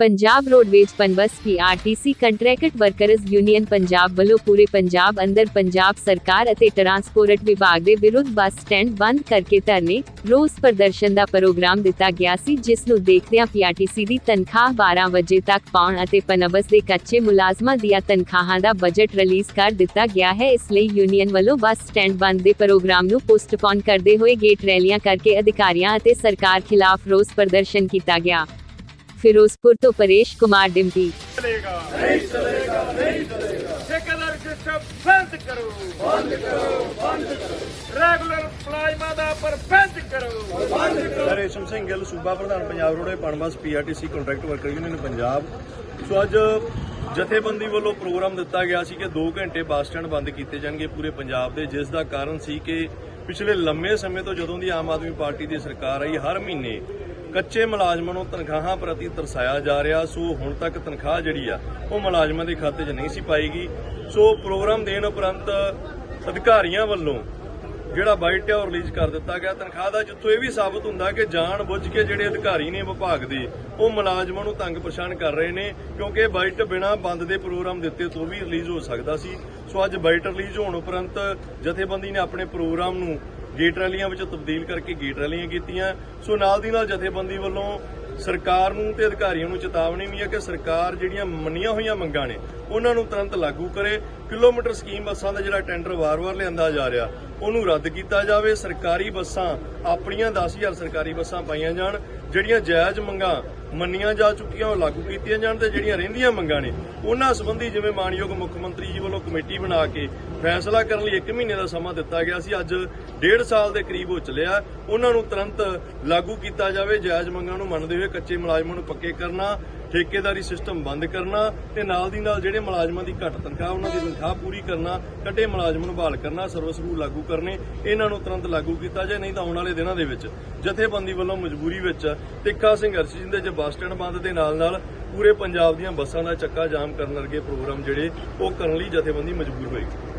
Punjab roadways Punbus PRTC contract workers union Punjab ਵੱਲੋਂ ਪੂਰੇ ਪੰਜਾਬ, ਅੰਦਰ ਪੰਜਾਬ ਸਰਕਾਰ ਅਤੇ ਟਰਾਂਸਪੋਰਟ ਵਿਭਾਗ ਦੇ ਵਿਰੁੱਧ ਬੱਸ ਸਟੈਂਡ ਬੰਦ ਕਰਕੇ ਧਰਨੇ, ਰੋਸ ਪ੍ਰਦਰਸ਼ਨ ਦਾ ਪ੍ਰੋਗਰਾਮ ਦਿੱਤਾ ਗਿਆ ਸੀ, ਜਿਸ ਨੂੰ ਦੇਖਦਿਆਂ ਪੀਆਰਟੀਸੀ ਦੀ ਤਨਖਾਹ 12 ਵਜੇ ਤੱਕ ਪਾਉਣ ਅਤੇ ਪਨਬਸ ਦੇ ਕੱਚੇ ਮੁਲਾਜ਼ਮਾਂ ਦੀਆਂ ਤਨਖਾਹਾਂ ਦਾ ਬਜਟ ਰਿਲੀਜ਼ ਕਰ ਦਿੱਤਾ ਗਿਆ ਹੈ, ਇਸ ਲਈ ਯੂਨੀਅਨ ਵੱਲੋਂ ਬੱਸ ਸਟੈਂਡ ਬੰਦ ਦੇ ਪ੍ਰੋਗਰਾਮ ਨੂੰ ਪੋਸਟਪੋਨ ਕਰਦੇ ਹੋਏ ਗੇਟ ਰੈਲੀਆਂ ਕਰਕੇ ਅਧਿਕਾਰੀਆਂ ਅਤੇ ਸਰਕਾਰ ਖਿਲਾਫ ਰੋਸ ਪ੍ਰਦਰਸ਼ਨ ਕੀਤਾ ਗਿਆ। ਫਿਰੋਜ਼ਪੁਰ ਤੋਂ ਪਰੇਸ਼ ਕੁਮਾਰ ਡਿੰਪੀ। ਰੇਸ਼ਮ ਸਿੰਘ ਗਿੱਲ ਸੂਬਾ ਪ੍ਰਧਾਨ Punjab roadways Punbus PRTC contract worker union Punjab. So ਅੱਜ ਜਥੇਬੰਦੀ ਵੱਲੋਂ ਪ੍ਰੋਗਰਾਮ ਦਿੱਤਾ ਗਿਆ ਸੀ ਕਿ 2 ਘੰਟੇ ਬੱਸ ਸਟੈਂਡ ਬੰਦ ਕੀਤੇ ਜਾਣਗੇ ਪੂਰੇ ਪੰਜਾਬ ਦੇ ਜਿਸ ਦਾ ਕਾਰਨ ਸੀ ਕਿ ਪਿਛਲੇ ਲੰਮੇ ਸਮੇਂ ਤੋਂ ਜਦੋਂ ਦੀ ਆਮ ਆਦਮੀ ਪਾਰਟੀ ਦੀ ਸਰਕਾਰ ਆਈ ਹਰ ਮਹੀਨੇ ਕੱਚੇ ਮੁਲਾਜ਼ਮਾਂ ਨੂੰ ਤਨਖਾਹਾਂ ਪ੍ਰਤੀ ਤਰਸਾਇਆ ਜਾ ਰਿਹਾ, ਸੋ ਹੁਣ ਤੱਕ ਤਨਖਾਹ ਜਿਹੜੀ ਆ, ਉਹ ਮੁਲਾਜ਼ਮਾਂ ਦੇ ਖਾਤੇ 'ਚ ਨਹੀਂ ਸੀ ਪਾਈਗੀ। ਸੋ ਪ੍ਰੋਗਰਾਮ ਦੇਣ ਉਪਰੰਤ ਅਧਿਕਾਰੀਆਂ ਵੱਲੋਂ ਜਿਹੜਾ ਬਾਈਟ ਹੈ ਉਹ ਰਿਲੀਜ਼ ਕਰ ਦਿੱਤਾ ਗਿਆ, ਤਨਖਾਹ ਦਾ ਜਿੱਥੋਂ ਇਹ ਵੀ ਸਾਬਤ ਹੁੰਦਾ ਕਿ ਜਾਣ ਬੁੱਝ ਕੇ ਜਿਹੜੇ ਅਧਿਕਾਰੀ ਨੇ ਵਿਭਾਗ ਦੇ, ਉਹ ਮੁਲਾਜ਼ਮਾਂ ਨੂੰ ਤੰਗ ਪਰੇਸ਼ਾਨ ਕਰ ਰਹੇ ਨੇ, ਕਿਉਂਕਿ ਬਾਈਟ ਬਿਨਾ ਬੰਦ ਦੇ ਪ੍ਰੋਗਰਾਮ ਦਿੱਤੇ ਤੋਂ ਵੀ ਰਿਲੀਜ਼ ਹੋ ਸਕਦਾ ਸੀ। ਸੋ ਅੱਜ ਬਾਈਟ ਰਿਲੀਜ਼ ਹੋਣ ਉਪਰੰਤ ਜਥੇਬੰਦੀ ਨੇ ਆਪਣੇ ਪ੍ਰੋਗਰਾਮ ਨੂੰ ਗੇਟ ਰੈਲੀਆਂ ਵਿੱਚ ਤਬਦੀਲ ਕਰਕੇ ਗੇਟ ਰੈਲੀਆਂ ਕੀਤੀਆਂ। ਸੋ ਨਾਲ ਦੀ ਨਾਲ ਜਥੇਬੰਦੀ ਵੱਲੋਂ ਸਰਕਾਰ ਨੂੰ ਤੇ ਅਧਿਕਾਰੀਆਂ ਨੂੰ ਚੇਤਾਵਨੀ ਵੀ ਹੈ ਕਿ ਸਰਕਾਰ ਜਿਹੜੀਆਂ ਮੰਨੀਆਂ ਹੋਈਆਂ ਮੰਗਾਂ ਨੇ, ਉਹਨਾਂ ਨੂੰ ਤੁਰੰਤ ਲਾਗੂ ਕਰੇ। ਕਿਲੋਮੀਟਰ ਸਕੀਮ ਬੱਸਾਂ ਦਾ ਜਿਹੜਾ ਟੈਂਡਰ ਵਾਰ-ਵਾਰ ਲਿਆਂਦਾ ਜਾ ਰਿਹਾ, ਉਹਨੂੰ ਰੱਦ ਕੀਤਾ ਜਾਵੇ। ਸਰਕਾਰੀ ਬੱਸਾਂ, ਆਪਣੀਆਂ 10000 ਸਰਕਾਰੀ ਬੱਸਾਂ ਪਾਈਆਂ ਜਾਣ, ਜਿਹੜੀਆਂ ਜਾਇਜ਼ ਮੰਗਾਂ ਮੰਨੀਆਂ ਜਾ ਚੁੱਕੀਆਂ, ਉਹ ਲਾਗੂ ਕੀਤੀਆਂ ਜਾਣ ਤੇ ਜਿਹੜੀਆਂ ਰਹਿੰਦੀਆਂ ਮੰਗਾਂ ਨੇ, ਉਹਨਾਂ ਸੰਬੰਧੀ ਜਿਵੇਂ ਮਾਨਯੋਗ ਮੁੱਖ ਮੰਤਰੀ ਜੀ ਵੱਲੋਂ ਕਮੇਟੀ ਬਣਾ ਕੇ ਫੈਸਲਾ ਕਰਨ ਲਈ 1 ਮਹੀਨੇ ਦਾ ਸਮਾਂ ਦਿੱਤਾ ਗਿਆ ਸੀ। ਅੱਜ ਡੇਢ ਸਾਲ ਦੇ ਕਰੀਬ ਹੋ ਚੱਲਿਆ। ਉਹਨਾਂ ਨੂੰ ਤੁਰੰਤ ਲਾਗੂ ਕੀਤਾ ਜਾਵੇ, ਜਾਇਜ਼ ਮੰਗਾਂ ਨੂੰ ਮੰਨਦੇ ਹੋਏ ਕੱਚੇ ਮੁਲਾਜ਼ਮਾਂ ਨੂੰ ਪੱਕੇ ਕਰਨਾ, ਠੇਕੇਦਾਰੀ ਸਿਸਟਮ ਬੰਦ ਕਰਨਾ ਤੇ ਨਾਲ ਦੀ ਨਾਲ ਜਿਹੜੇ ਮੁਲਾਜ਼ਮਾਂ ਦੀ ਘੱਟ ਤਨਖਾਹ, ਉਹਨਾਂ ਦੀ ਤਨਖਾਹ ਪੂਰੀ ਕਰਨਾ ਕੱਟੇ ਮੁਲਾਜ਼ਮਾਂ ਨੂੰ ਬਹਾਲ ਕਰਨਾ ਸਰਵਿਸ ਰੂਲ ਲਾਗੂ ਕਰਨੇ, ਇਹਨਾਂ ਨੂੰ ਤੁਰੰਤ ਲਾਗੂ ਕੀਤਾ ਜਾਏ, ਨਹੀਂ ਤਾਂ ਆਉਣ ਵਾਲੇ ਦਿਨਾਂ ਦੇ ਵਿੱਚ ਜਥੇਬੰਦੀ ਵੱਲੋਂ ਮਜਬੂਰੀ ਵਿੱਚ ਤਿੱਖਾ ਸੰਘਰਸ਼ ਜਿੰਦੇ ਚ ਬੱਸ ਸਟੈਂਡ ਬੰਦ ਦੇ ਨਾਲ ਨਾਲ ਪੂਰੇ ਪੰਜਾਬ ਦੀਆਂ ਬੱਸਾਂ ਦਾ ਚੱਕਾ ਜਾਮ ਕਰਨ ਵਰਗੇ ਪ੍ਰੋਗਰਾਮ ਜਿਹੜੇ ਉਹ ਕਰਨ ਲਈ ਜਥੇਬੰਦੀ ਮਜਬੂਰ ਹੋਏਗੀ